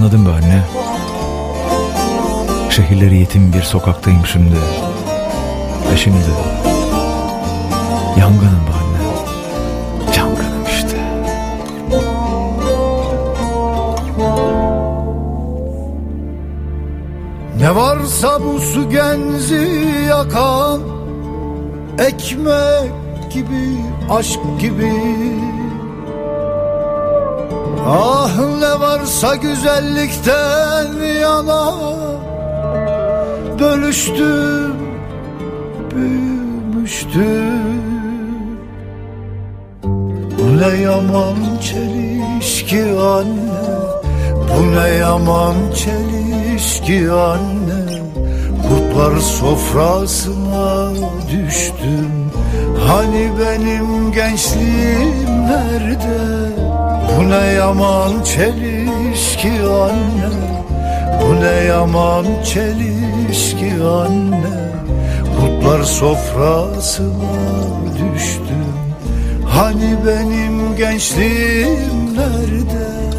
Anladım be anne. Şehirleri yetim bir sokaktayım şimdi. Ve şimdi yangınım be anne. Yangınım işte. Ne varsa bu su genzi yakan Ekmek gibi, aşk gibi varsa güzellikten yana Bölüştüm, büyümüştüm. Bu ne yaman çelişki anne Bu ne yaman çelişki anne. Kurtlar sofrasına düştüm Hani benim gençliğim nerede? Bu ne yaman çelişki anne. Bu ne yaman çelişki anne. Kurtlar sofrasına düştüm. Hani benim gençliğim nerede